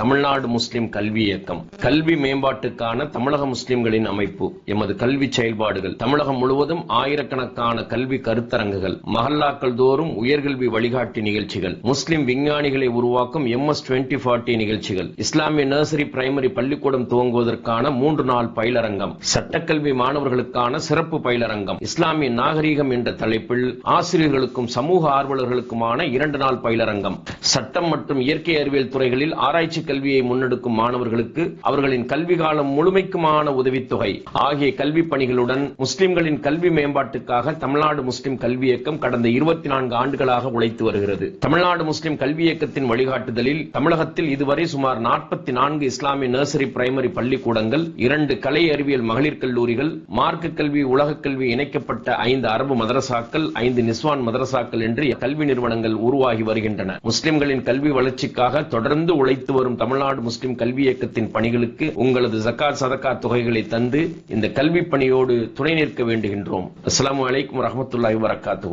தமிழ்நாடு முஸ்லிம் கல்வி இயக்கம். கல்வி மேம்பாட்டுக்கான தமிழக முஸ்லிம்களின் அமைப்பு. எமது கல்வி செயல்பாடுகள். தமிழகம் முழுவதும் ஆயிரக்கணக்கான கல்வி கருத்தரங்குகள். மஹல்லாக்கள் தோறும் உயர்கல்வி வழிகாட்டி நிகழ்ச்சிகள். முஸ்லிம் விஞ்ஞானிகளை உருவாக்கும் எம் எஸ் டுவெண்டி ஃபார்ட்டி நிகழ்ச்சிகள். இஸ்லாமிய நர்சரி பிரைமரி பள்ளிக்கூடம் துவங்குவதற்கான மூன்று நாள் பயிலரங்கம். சட்டக்கல்வி மாணவர்களுக்கான சிறப்பு பயிலரங்கம். இஸ்லாமிய நாகரீகம் என்ற தலைப்பில் ஆசிரியர்களுக்கும் சமூக ஆர்வலர்களுக்குமான இரண்டு நாள் பயிலரங்கம். சட்டம் மற்றும் இயற்கை அறிவியல் துறைகளில் ஆராய்ச்சி கல்வியை முன்னெடுக்கும் மாணவர்களுக்கு அவர்களின் கல்வி காலம் முழுமைக்குமான உதவித்தொகை. ஆகிய கல்வி பணிகளுடன் முஸ்லிம்களின் கல்வி மேம்பாட்டுக்காக தமிழ்நாடு முஸ்லிம் கல்வி இயக்கம் கடந்த இருபத்தி நான்கு ஆண்டுகளாக உழைத்து வருகிறது. தமிழ்நாடு முஸ்லிம் கல்வி இயக்கத்தின் வழிகாட்டுதலில் தமிழகத்தில் இதுவரை சுமார் நாற்பத்தி நான்கு இஸ்லாமிய நர்சரி பிரைமரி பள்ளிக்கூடங்கள் இரண்டு கலை அறிவியல் மகளிர் கல்லூரிகள் மார்க்க கல்வி உலக கல்வி இணைக்கப்பட்ட ஐந்து அரபு மதரசாக்கள் ஐந்து நிஸ்வான் மதரசாக்கள் என்று கல்வி நிறுவனங்கள் உருவாகி வருகின்றன. முஸ்லிம்களின் கல்வி வளர்ச்சிக்காக தொடர்ந்து உழைத்து வரும் தமிழ்நாடு முஸ்லிம் கல்வி இயக்கத்தின் பணிகளுக்கு உங்களது ஜக்காத் சதக்கா தொகைகளை தந்து இந்த கல்வி பணியோடு துணை நிற்க வேண்டுகின்றோம். அஸ்லாம் அலைக்கும் வரஹ்மத்துல்லாஹி வரகாத்து